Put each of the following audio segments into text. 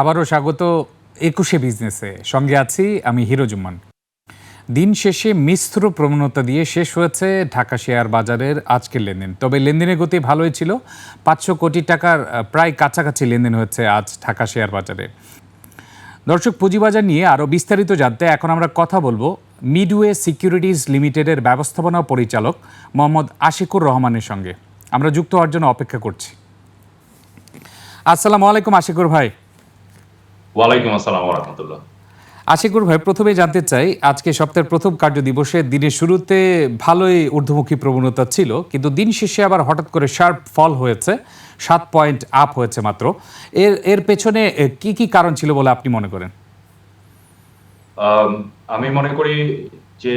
আবারও স্বাগত একুশে বিজনেসে। সঙ্গে আছি আমি হিরোজুম্মান দিন শেষে মিশ্র প্রবণতা দিয়ে শেষ হয়েছে ঢাকা শেয়ার বাজারের আজকের লেনদেন। তবে লেনদেনের গতি ভালোই ছিল। পাঁচশো কোটি টাকার প্রায় কাছাকাছি লেনদেন হয়েছে আজ ঢাকা শেয়ার বাজারে। দর্শক, পুঁজিবাজার নিয়ে আরও বিস্তারিত জানতে এখন আমরা কথা বলব মিডওয়ে সিকিউরিটিজ লিমিটেডের ব্যবস্থাপনা পরিচালক মোহাম্মদ আশিকুর রহমানের সঙ্গে। আমরা যুক্ত হওয়ার জন্য অপেক্ষা করছি। আসসালামু আলাইকুম আশিকুর ভাই। ওয়ালাইকুম আসসালাম রহমতুল্লাহ। আশিকুর ভাই প্রথমে জানতে চাই আজকে সপ্তাহের প্রথম কার্য দিবসে দিনের শুরুতে ভালোই ঊর্ধ্বমুখী প্রবণতা ছিল কিন্তু দিন শেষে আবার হঠাৎ করে শার্প ফল হয়েছে সাত পয়েন্ট আপ হয়েছে মাত্র। এর এর পেছনে কি কি কারণ ছিল বলে আপনি মনে করেন? আম, মনে করি যে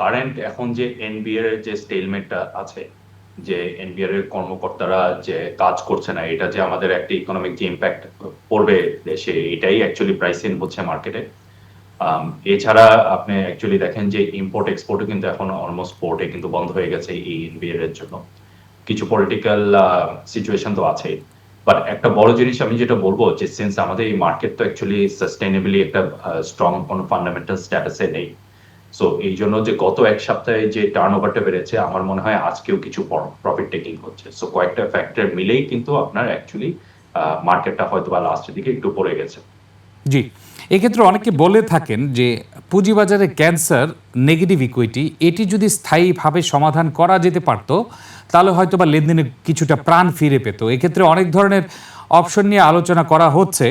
কারেন্ট এখন যে এনবিআর এর যে স্টেলমেন্টটা আছে যে এনবিআর এর কর্মকর্তারা যে কাজ করছে না, এটা যে আমাদের একটা ইকোনমিক যে ইম্প্যাক্ট পড়বে দেশে, এটাই অ্যাকচুয়ালি প্রাইসিং হচ্ছে মার্কেটে এছাড়া আপনি অ্যাকচুয়ালি দেখেন যে ইম্পোর্ট এক্সপোর্টও কিন্তু এখন অলমোস্ট পোর্টে কিন্তু বন্ধ হয়ে গেছে এই এনবিআর এর জন্য। কিছু পলিটিক্যাল সিচুয়েশন তো আছে। বাট একটা বড় জিনিস আমি যেটা বলব যে সিন্স আমাদের এই মার্কেট তো অ্যাকচুয়ালি সাস্টেনেবলি একটা স্ট্রং কোনো ফান্ডামেন্টাল স্ট্যাটাসে নেই। সো এই জন্য যে গত এক সপ্তাহে যে টার্ন ওভারটা বেড়েছে, আমার মনে হয় আজকেও কিছু প্রফিট টেকিং হচ্ছে। সো কয়েকটা ফ্যাক্টর মিলেই কিন্তু আপনার অ্যাকচুয়ালি মার্কেটটা হয়তো বা লাস্টের দিকে একটু পড়ে গেছে। জি। এক্ষেত্রে অনেকে বলে থাকেন যে, পুঁজিবাজারে ক্যান্সার নেগেটিভ ইকুইটি এটি যদি স্থায়ীভাবে সমাধান করা যেতে পারত, তাহলে হয়তো বা লেনদেনে কিছুটা প্রাণ ফিরে পেত। এক্ষেত্রে অনেক ধরনের অপশন নিয়ে আলোচনা করা হচ্ছে।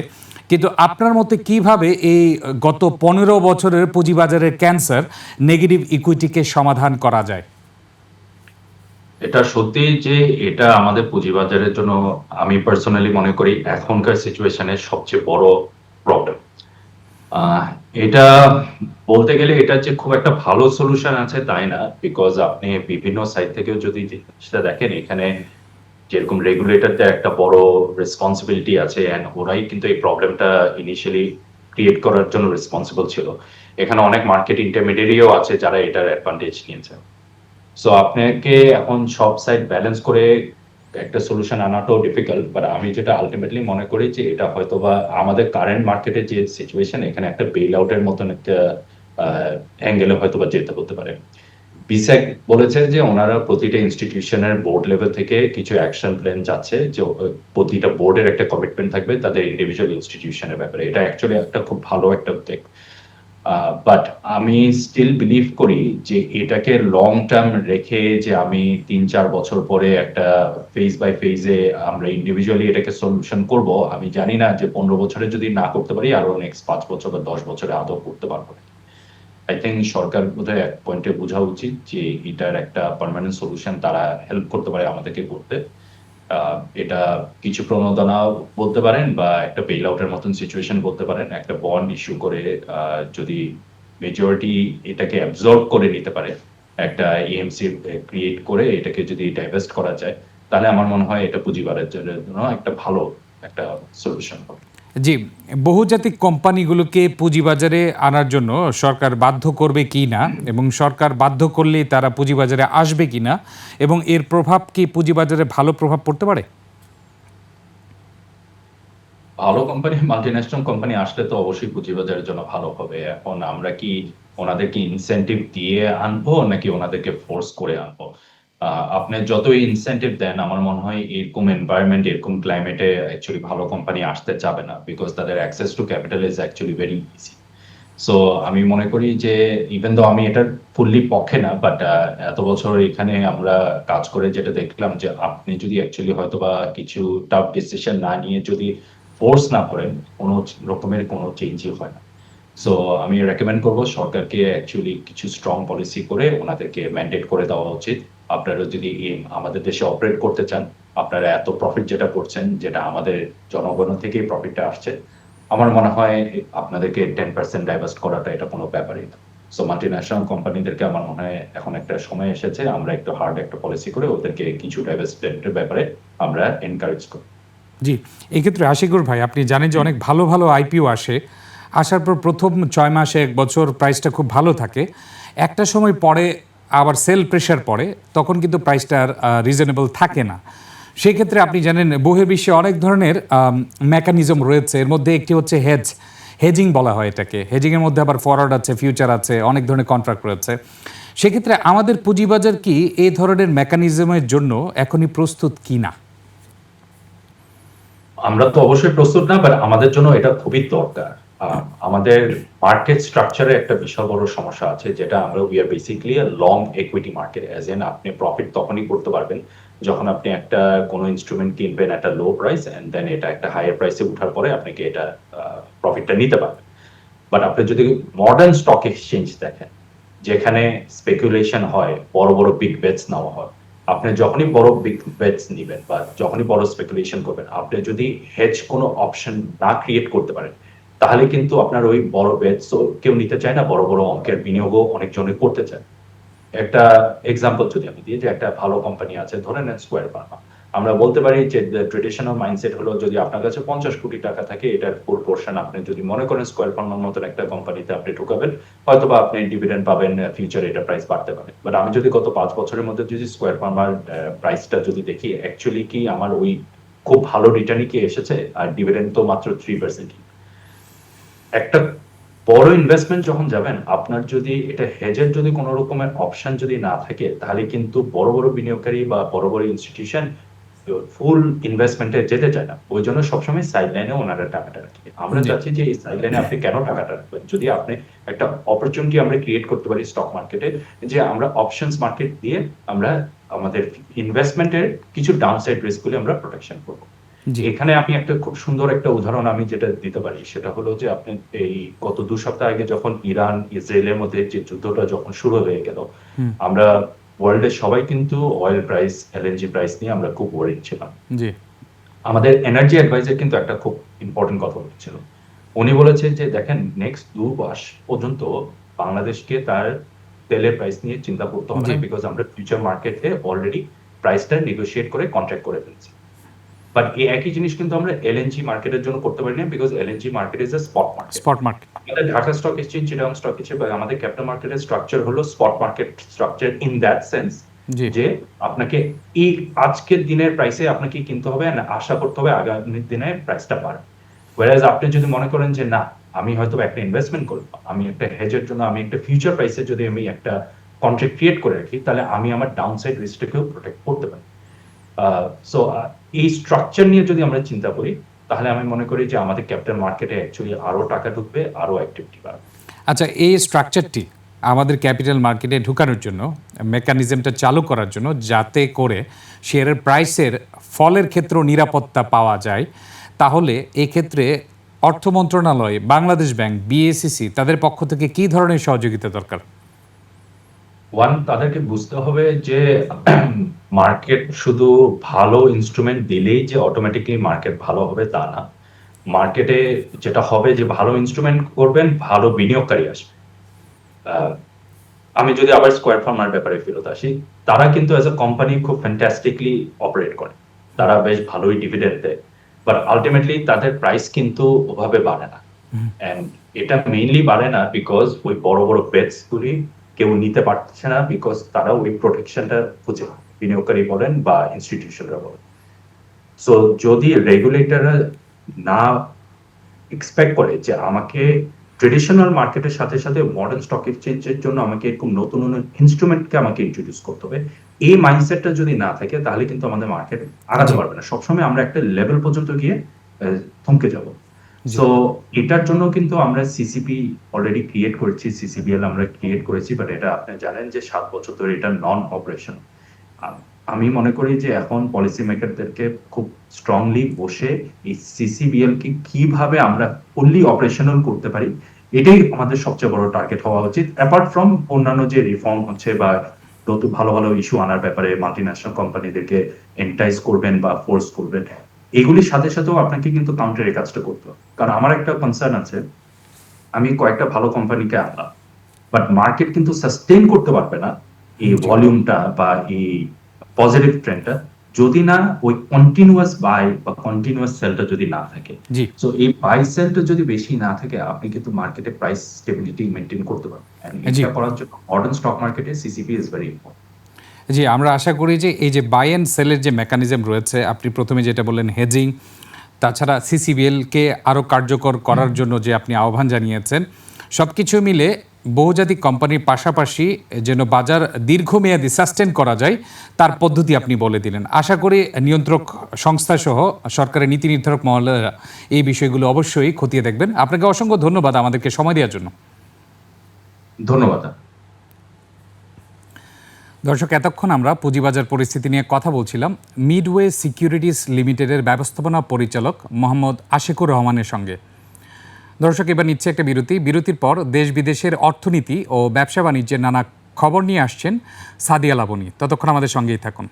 কিন্তু আপনার মতে কীভাবে এই গত পনেরো বছরের পুঁজিবাজারের ক্যান্সার নেগেটিভ ইকুইটিকে সমাধান করা যায়? এটা সত্যি যে এটা আমাদের পুঁজিবাজারের জন্য আমি পার্সোনালি মনে করি এখনকার সিচুয়েশনের সবচেয়ে বড় প্রবলেম এটা বলতে গেলে এটা যে খুব একটা ভালো সলিউশন আছে তাই না? বিকজ আপনি বিভিন্ন সাইড থেকেও যদি সেটা দেখেন, এখানে যেরকম রেগুলেটরদের একটা বড় রেসপন্সিবিলিটি আছে অ্যান্ড ওরাই কিন্তু এই প্রবলেমটা ইনিশিয়ালি ক্রিয়েট করার জন্য রেসপন্সিবল ছিল। এখানে অনেক মার্কেট ইন্টারমিডিয়েটও আছে যারা এটার অ্যাডভান্টেজ নিয়েছে। সো আপনাকে এখন সব সাইড ব্যালেন্স করে একটা সলিউশন আনাটাও ডিফিকাল্ট বাট আমি যেটা আলটিমেটলি মনে করি যে এটা হয়তো বা আমাদের কারেন্ট মার্কেটে যে সিচুয়েশন এখানে একটা বেল আউটের মতন একটা অ্যাঙ্গেলে হয়তো বা যেতে হতে পারে। বিসেক বলেছে যে ওনারা প্রতিটা ইনস্টিটিউশনের বোর্ড লেভেল থেকে কিছু অ্যাকশন প্ল্যান যাচ্ছে যে প্রতিটা বোর্ডের একটা কমিটমেন্ট থাকবে তাদের ইন্ডিভিজুয়াল ইনস্টিটিউশনের ব্যাপারে। এটা অ্যাকচুয়ালি একটা খুব ভালো একটা উদ্যোগ। বাট আমি স্টিল বিলিভ করি যে এটাকে লং টার্ম রেখে যে আমি তিন চার বছর পরে একটা ফেজ বাই ফেজে আমরা ইন্ডিভিজুয়ালি এটাকে সলিউশন করব, আমি জানি না যে পনেরো বছরে যদি না করতে পারি, আরও নেক্সট পাঁচ বছর বা দশ বছরে আদৌ করতে পারব আই থিঙ্ক সরকার বোধহয় এক পয়েন্টে বোঝা উচিত যে এটার একটা পারমানেন্ট সলিউশন তারা হেল্প করতে পারে আমাদেরকে করতে। এটা কিছু প্রণোদনা বলতে পারেন বা একটা বেল আউটের মতন সিচুয়েশন বলতে পারেন। একটা বন্ড ইস্যু করে যদি মেজরিটি এটাকে অ্যাবজর্ব করে নিতে পারে, একটা ইএমসি ক্রিয়েট করে এটাকে যদি ডাইভেস্ট করা যায়, তাহলে আমার মনে হয় এটা পুঁজিবারের জন্য একটা ভালো একটা সলিউশন হবে। জি, বহুজাতিক কোম্পানিগুলোকে পুঁজিবাজারে আনার জন্য সরকার বাধ্য করবে কি না এবং সরকার বাধ্য করলে তারা পুঁজিবাজারে আসবে কি না এবং এর প্রভাব কি পুঁজিবাজারে ভালো প্রভাব পড়তে পারে? ভালো কোম্পানি মাল্টিন্যাশনাল কোম্পানি আসলে তো অবশ্যই পুঁজিবাজারের জন্য ভালো হবে। এখন আমরা কি ওনাদেরকে ইনসেন্টিভ দিয়ে আনব নাকি ওনাদেরকে ফোর্স করে আনব? আপনি যতই ইনসেন্টিভ দেন, আমার মনে হয় এরকম এনভায়রনমেন্ট এরকম ক্লাইমেটে অ্যাকচুয়ালি ভালো কোম্পানি আসতে চাবে না বিকজ তাদের access to capital is actually very easy so আমি মনে করি যে ইভেন দো আমি এটার ফুললি পক্ষে না বাট এত বছর এখানে আমরা কাজ করে যেটা দেখলাম যে আপনি যদি অ্যাকচুয়ালি হয়তো বা কিছু টাফ ডিসিশন না নিয়ে যদি ফোর্স না করেন, কোনো রকমের কোনো চেঞ্জই হয় না। সো আমি রেকমেন্ড করব সরকারকে অ্যাকচুয়ালি কিছু স্ট্রং পলিসি করে ওনাদেরকে ম্যান্ডেট করে দেওয়া উচিত। আপনারা যদি আমাদের দেশে অপারেট করতে চান, আপনারা এত প্রফিট যেটা করছেন, যেটা আমাদের জনগণ থেকেই প্রফিটটা আসছে, আমার মনে হয় আপনাদেরকে টেন পার্সেন্ট ডাইভার্স্ট করাটা এটা কোনো ব্যাপারই না। সো মাল্টিন্যাশনাল কোম্পানিদেরকে আমার মনে হয় এখন একটা সময় এসেছে, আমরা একটু হার্ড একটা পলিসি করে ওদেরকে কিছু ডাইভার্সমেন্টের ব্যাপারে আমরা এনকারেজ করি। জি, এক্ষেত্রে আশিকুর ভাই, আপনি জানেন যে অনেক ভালো ভালো আইপিও আসে, আসার পর প্রথম ছয় মাসে, এক বছর প্রাইসটা খুব ভালো থাকে। একটা সময় পরে আবার সেল প্রেশার পড়ে, তখন কিন্তু প্রাইসটা রিজনেবল থাকে না। সেক্ষেত্রে আপনি জানেন বহির্বিশ্বে অনেক ধরনের মেকানিজম রয়েছে। এর মধ্যে একটি হচ্ছে হেজ হেজিং বলা হয় এটাকে। হেজিংয়ের মধ্যে আবার ফরওয়ার্ড আছে ফিউচার আছে, অনেক ধরনের কন্ট্রাক্ট রয়েছে। সেক্ষেত্রে আমাদের পুঁজিবাজার কি এই ধরনের মেকানিজমের জন্য এখনই প্রস্তুত কি না আমরা তো অবশ্যই প্রস্তুত না বাট আমাদের জন্য এটা খুবই দরকার। আমাদের মার্কেট স্ট্রাকচারে একটা বিশাল বড় সমস্যা আছে, যেটা আমরা we are basically long equity market as an আপনি প্রফিট তখনই করতে পারবেন যখন আপনি একটা, কোনো ইনস্ট্রুমেন্ট কিনবেন একটা লো প্রাইস এন্ড দেন এটা একটা হায়ার প্রাইসে উঠার পরে আপনাকে এটা প্রফিটটা নিতে পারবেন। বাট আপনি যদি মডার্ন স্টক এক্সচেঞ্জ দেখেন, যেখানে স্পেকুলেশন হয়, বড় বড় বিগ বেটস নেওয়া হয়, আপনি যখনই বড় বিগ বেটস নেবেন বা যখনই বড় স্পেকুলেশন করবেন, আপনি যদি হেজ কোনো অপশন না ক্রিয়েট করতে পারেন তাহলে কিন্তু আপনার ওই বড় বেটস কেউ নিতে চায় না, বড় বড় অঙ্কের বিনিয়োগও অনেকজনে করতে চায়। একটা এক্সাম্পল যদি আমি দিই যে একটা ভালো কোম্পানি আছে, ধরে নেন স্কোয়ার ফার্মা আমরা বলতে পারি যে ট্রেডিশনাল মাইন্ডসেট হলো যদি আপনার কাছে পঞ্চাশ কোটি টাকা থাকে, এটার ফোর পোর্শন আপনি যদি মনে করেন স্কোয়ার ফার্মার মতন একটা কোম্পানিতে আপনি ঢুকাবেন হয়তো বা আপনি ডিভিডেন্ড পাবেন ফিউচারে এটা প্রাইস বাড়তে পারে। বাট আমি যদি গত পাঁচ বছরের মধ্যে যদি স্কোয়ার ফার্মার প্রাইসটা যদি দেখি অ্যাকচুয়ালি কি আমার ওই খুব ভালো রিটার্নই কি এসেছে? আর ডিভিডেন্ড তো মাত্র থ্রি পার্সেন্ট একটা বড় ইনভেস্টমেন্ট যখন যাবেন আপনার যদি এটা হেজের যদি কোনো রকমের অপশন যদি না থাকে তাহলে কিন্তু বড় বড় বিনিয়োগকারী বা বড় বড় ইনস্টিটিউশন ফুল ইনভেস্টমেন্টে যেতে চায় না। ওই জন্য সবসময় সাইড লাইনে ওনারা টাকাটা রাখে। আমরা চাচ্ছি যে এই সাইড লাইনে আপনি কেন টাকাটা রাখবেন? যদি আপনি একটা অপরচুনিটি আমরা ক্রিয়েট করতে পারি স্টক মার্কেটে যে আমরা অপশনস মার্কেট দিয়ে আমরা আমাদের ইনভেস্টমেন্টের কিছু ডাউনসাইড রিস্কগুলি আমরা প্রোটেকশন করব। এখানে আমি একটা খুব সুন্দর একটা উদাহরণ আমি যেটা দিতে পারি সেটা হলো যে আপনি এই গত দু সপ্তাহ আগে যখন ইরান ইসরায়েলের মধ্যে যে যুদ্ধটা যখন শুরু হয়ে গেল আমরা ওয়ার্ল্ডের সবাই কিন্তু অয়েল প্রাইস এলএনজি প্রাইস নিয়ে আমরা খুব ওয়ারিড ছিলাম। আমাদের এনার্জি অ্যাডভাইজার কিন্তু একটা খুব ইম্পর্টেন্ট কথা বলেছিল। উনি বলেছে যে দেখেন নেক্সট দু মাস পর্যন্ত বাংলাদেশকে তার তেলের প্রাইস নিয়ে চিন্তা করতে হবে বিকজ আমরা ফিউচার মার্কেটে অলরেডি প্রাইসটা নেগোশিয়েট করে কন্ট্রাক্ট করে ফেলছি। বাট এই একই জিনিস কিন্তু আমরা এলএনজি মার্কেটের জন্য করতে পারি না because LNG market is a spot market spot market আমাদের Dhaka stock exchange Chittagong stock exchange বা আমাদের ক্যাপিটাল মার্কেটের স্ট্রাকচার হলো spot market structure in that sense যে আপনাকে এই আজকের দিনের প্রাইসে আপনাকে কিনতে হবে আশা করতে হবে আগামী দিনে প্রাইসটা বাড়বে। ওয়ারাজ আপনি যদি মনে করেন যে না আমি হয়তো একটা ইনভেস্টমেন্ট করব আমি একটা হেজের জন্য আমি একটা ফিউচার প্রাইসে যদি আমি একটা কন্ট্রাক্ট ক্রিয়েট করে রাখি তাহলে আমি আমার ডাউন সাইড রিস্কটাকেও প্রোটেক্ট করতে পারি। সো এই স্ট্রাকচার নিয়ে যদি আমরা চিন্তা করি, তাহলে আমি মনে করি যে আমাদের ক্যাপিটাল মার্কেটে অ্যাকচুয়ালি আরও টাকা ঢুকবে, আরও অ্যাক্টিভিটি বাড়বে আচ্ছা এই স্ট্রাকচারটি আমাদের ক্যাপিটাল মার্কেটে ঢুকানোর জন্য মেকানিজমটা চালু করার জন্য যাতে করে শেয়ারের প্রাইসের ফলের ক্ষেত্রেও নিরাপত্তা পাওয়া যায়, তাহলে এক্ষেত্রে অর্থ মন্ত্রণালয়, বাংলাদেশ ব্যাংক বিএসিসি তাদের পক্ষ থেকে কী ধরনের সহযোগিতা দরকার? ওয়ান তাদেরকে বুঝতে হবে যে মার্কেট শুধু ভালো ইনস্ট্রুমেন্ট দিলেই যে অটোমেটিকলি মার্কেট ভালো হবে তা না। মার্কেটে যেটা হবে যে ভালো ইনস্ট্রুমেন্ট করবেন ভালো বিনিয়োগকারী আসবে। আমি যদি আবার স্কোয়ার ফার্মার ব্যাপারে ফেরত আসি তারা কিন্তু অ্যাজ এ কোম্পানি খুব ফ্যান্টাস্টিকলি অপারেট করে। তারা বেশ ভালোই ডিভিডেন্ড দেয়। বাট আলটিমেটলি তাদের প্রাইস কিন্তু ওভাবে বাড়ে না। এটা মেইনলি বাড়ে না বিকজ ওই বড় বড় বেটস গুলি কেউ নিতে পারছে না বিকজ তারা ওই প্রোটেকশনটা খুঁজে বিনিয়োগকারী বলেন বা ইনস্টিটিউশনরা বলেন। সো যদি রেগুলেটররা না এক্সপেক্ট করে যে আমাকে ট্রেডিশনাল মার্কেটের সাথে সাথে মডার্ন স্টক এক্সচেঞ্জের জন্য আমাকে এরকম নতুন নতুন ইনস্ট্রুমেন্টকে আমাকে ইন্ট্রোডিউস করতে হবে এই মাইন্ডসেটটা যদি না থাকে তাহলে কিন্তু আমাদের মার্কেট আগাতে পারবে না। সবসময় আমরা একটা লেভেল পর্যন্ত গিয়ে থমকে যাব। সো এটার জন্য কিন্তু আমরা সিসিপি অলরেডি ক্রিয়েট করেছি সিসিবিএল আমরা ক্রিয়েট করেছি বাট এটা আপনি জানেন যে সাত বছর ধরে এটা নন অপারেশন আমি মনে করি যে এখন পলিসি মেকারদেরকে খুব স্ট্রংলি বসে এই সিসিবিএল কে কীভাবে আমরা ফুললি অপারেশনাল করতে পারি, এটাই আমাদের সবচেয়ে বড় টার্গেট হওয়া উচিত। অ্যাপার্ট ফ্রম অন্যান্য যে রিফর্ম হচ্ছে বা নতুন ভালো ভালো ইস্যু আনার ব্যাপারে মাল্টিন্যাশনাল কোম্পানিদেরকে এন্টাইজ করবেন বা ফোর্স করবেন এগুলির সাথে সাথেও আপনাকে কিন্তু কাউন্টার এই কাজটা করতে হবে। কারণ আমার একটা কনসার্ন আছে আমি কয়েকটা ভালো কোম্পানিকে আনলাম বাট মার্কেট কিন্তু সাস্টেইন করতে পারবে না এই। ভলিউমটা বা এই পজিটিভ ট্রেন্ডটা যদি না ওই কন্টিনিউয়াস বাই বা কন্টিনিউয়াস সেলটা যদি না থাকে। জি। সো এই বাই সেলটা যদি বেশি না থাকে আপনি কিন্তু মার্কেটে প্রাইস স্টেবিলিটি মেনটেন করতে পারবেন। এটা করার জন্য মডার্ন স্টক মার্কেটে সিসিপি ইজ ভেরি ইম্পর্টেন্ট জি, আমরা আশা করি যে এই যে বাই অ্যান্ড সেলের যে মেকানিজম রয়েছে, আপনি প্রথমে যেটা বললেন হেজিং তাছাড়া সিসিবিএলকে আরও কার্যকর করার জন্য যে আপনি আহ্বান জানিয়েছেন সব কিছু মিলে বহুজাতিক কোম্পানির পাশাপাশি যেন বাজার দীর্ঘমেয়াদী সাস্টেন করা যায়, তার পদ্ধতি আপনি বলে দিলেন। আশা করি নিয়ন্ত্রক সংস্থা সহ সরকারের নীতি নির্ধারক মহলেরা এই বিষয়গুলো অবশ্যই খতিয়ে দেখবেন। আপনাকে অসংখ্য ধন্যবাদ আমাদেরকে সময় দেওয়ার জন্য। ধন্যবাদ। দর্শক, এতক্ষণ আমরা পুঁজিবাজার পরিস্থিতি নিয়ে কথা বলছিলাম। মিডওয়ে সিকিউরিটিস লিমিটেডের ব্যবস্থাপনা পরিচালক মোহাম্মদ আশিকুর রহমানের সঙ্গে। দর্শক, এবার নিচ্ছে একটা বিরতি। বিরতির পর দেশ বিদেশের অর্থনীতি ও ব্যবসা বাণিজ্যের নানা খবর নিয়ে আসছেন সাদিয়া লাবনী। ততক্ষণ আমাদের সঙ্গেই থাকুন।